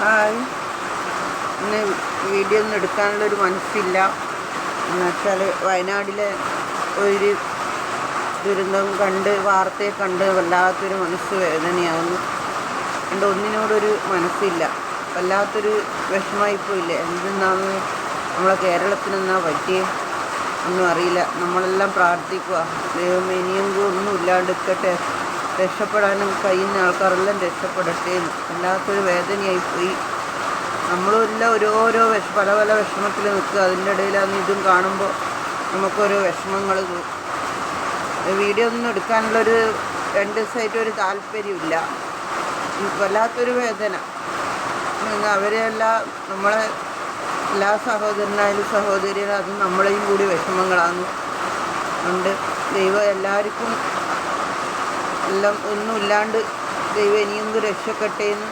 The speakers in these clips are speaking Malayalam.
ഹായ് ഇന്ന് വീഡിയോ ഒന്നും എടുക്കാനുള്ളൊരു മനസ്സില്ല. എന്നുവെച്ചാൽ വയനാടിലെ ഒരു ദുരന്തം കണ്ട് വാർത്തയെ കണ്ട് വല്ലാത്തൊരു മനസ്സ് വേദനയാവുന്നു. എന്റെ ഒന്നിനോടൊരു മനസ്സില്ല. വല്ലാത്തൊരു വിഷമമായിപ്പോയില്ലേ എന്തെന്നാന്ന് നമ്മളെ കേരളത്തിനെന്നാ പറ്റിയേ? ഒന്നും അറിയില്ല. നമ്മളെല്ലാം പ്രാർത്ഥിക്കുക ദൈവം ഇനിയെങ്കിലും ഒന്നും ഇല്ലാണ്ടിരിക്കട്ടെ രക്ഷപ്പെടാനും കഴിയുന്ന ആൾക്കാരെല്ലാം രക്ഷപ്പെടട്ടെ എന്ന്. വല്ലാത്തൊരു വേദനയായിപ്പോയി നമ്മളെല്ലാം ഓരോരോ വിഷ പല പല വിഷമത്തിൽ നിൽക്കുക. അതിന്റെ ഇടയിലാണ് ഇതും കാണുമ്പോൾ നമുക്കൊരു വിഷമങ്ങൾ വീഡിയോ ഒന്നും എടുക്കാനുള്ളൊരു രണ്ട് ദിവസമായിട്ട് ഒരു താല്പര്യമില്ല വല്ലാത്തൊരു വേദന. അവരെല്ലാം നമ്മളെ എല്ലാ സഹോദരനായാലും സഹോദരിയായാലും അത് നമ്മളെയും കൂടി വിഷമങ്ങളാണ് ഉണ്ട് ദൈവം എല്ലാവർക്കും എല്ലാം ഒന്നുമില്ലാണ്ട് ദൈവം ഇനിയും രക്ഷപ്പെട്ടേ എന്ന്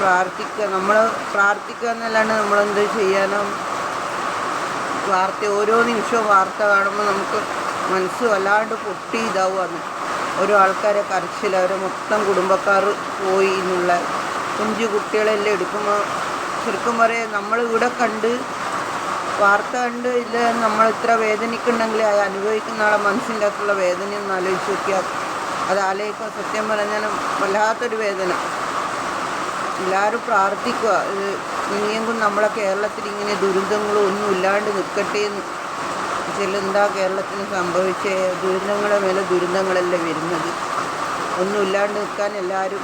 പ്രാർത്ഥിക്കുക നമ്മൾ പ്രാർത്ഥിക്കുക എന്നല്ലാണ്ട് നമ്മളെന്ത് ചെയ്യാനോ വാർത്ത ഓരോ നിമിഷവും വാർത്ത കാണുമ്പോൾ നമുക്ക് മനസ്സ് വല്ലാണ്ട് പൊട്ടി ഇതാവുകയാണ് ഓരോ ആൾക്കാരെ കരച്ചിൽ അവരെ മൊത്തം കുടുംബക്കാർ പോയി എന്നുള്ള. കുഞ്ചു കുട്ടികളെല്ലാം എടുക്കുമ്പോൾ ശരിക്കും പറയാം നമ്മൾ ഇവിടെ കണ്ട് വാർത്ത കണ്ട് ഇല്ല നമ്മൾ ഇത്ര വേദനിക്കുന്നുണ്ടെങ്കിൽ അത് അനുഭവിക്കുന്ന ആളെ മനസ്സിന്റെ അകത്തുള്ള വേദന ഒന്ന് ആലോചിച്ച് നോക്കിയാൽ അത് ആലോചിക്കുക സത്യം പറഞ്ഞാൽ വല്ലാത്തൊരു വേദന. എല്ലാവരും പ്രാർത്ഥിക്കുക. ഇനിയെങ്കിലും നമ്മളെ കേരളത്തിൽ ഇങ്ങനെ ദുരന്തങ്ങളും ഒന്നും ഇല്ലാണ്ട് നിൽക്കട്ടെ എന്ന്. ചെല്ലെന്താ കേരളത്തിന് സംഭവിച്ച? ദുരിതങ്ങളെ മേലെ ദുരന്തങ്ങളല്ലേ വരുന്നത്? ഒന്നും ഇല്ലാണ്ട് നിൽക്കാൻ എല്ലാവരും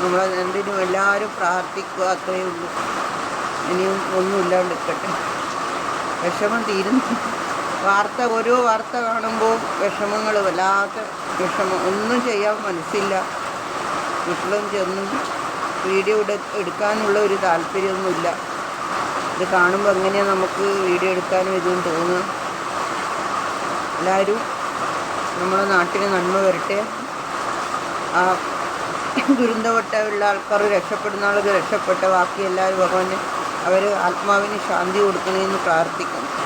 നമ്മളെ എന്തിനും എല്ലാവരും പ്രാർത്ഥിക്കുക അത്രയേ ഉള്ളൂ. ഇനിയും ഒന്നും ഇല്ലാണ്ട് നിൽക്കട്ടെ. വിഷമം തീരുന്നു. വാർത്ത ഓരോ വാർത്ത കാണുമ്പോൾ വിഷമങ്ങൾ വല്ലാത്ത വിഷമം. ഒന്നും ചെയ്യാൻ മനസ്സില്ല. വീട്ടിലും ചെന്നും വീഡിയോ എടു എടുക്കാനുള്ള ഒരു താല്പര്യമൊന്നുമില്ല. ഇത് കാണുമ്പോൾ എങ്ങനെയാണ് നമുക്ക് വീഡിയോ എടുക്കാനും ഇതും തോന്നുക? എല്ലാവരും നമ്മുടെ നാട്ടിന് നന്മ വരട്ടെ. ആ ദുരന്തവട്ടമുള്ള ആൾക്കാർ രക്ഷപ്പെടുന്ന ആൾക്ക് രക്ഷപ്പെട്ട ബാക്കി എല്ലാവരും ഭഗവാന് അവർ ആത്മാവിന് ശാന്തി കൊടുക്കണമെന്ന് പ്രാർത്ഥിക്കുന്നു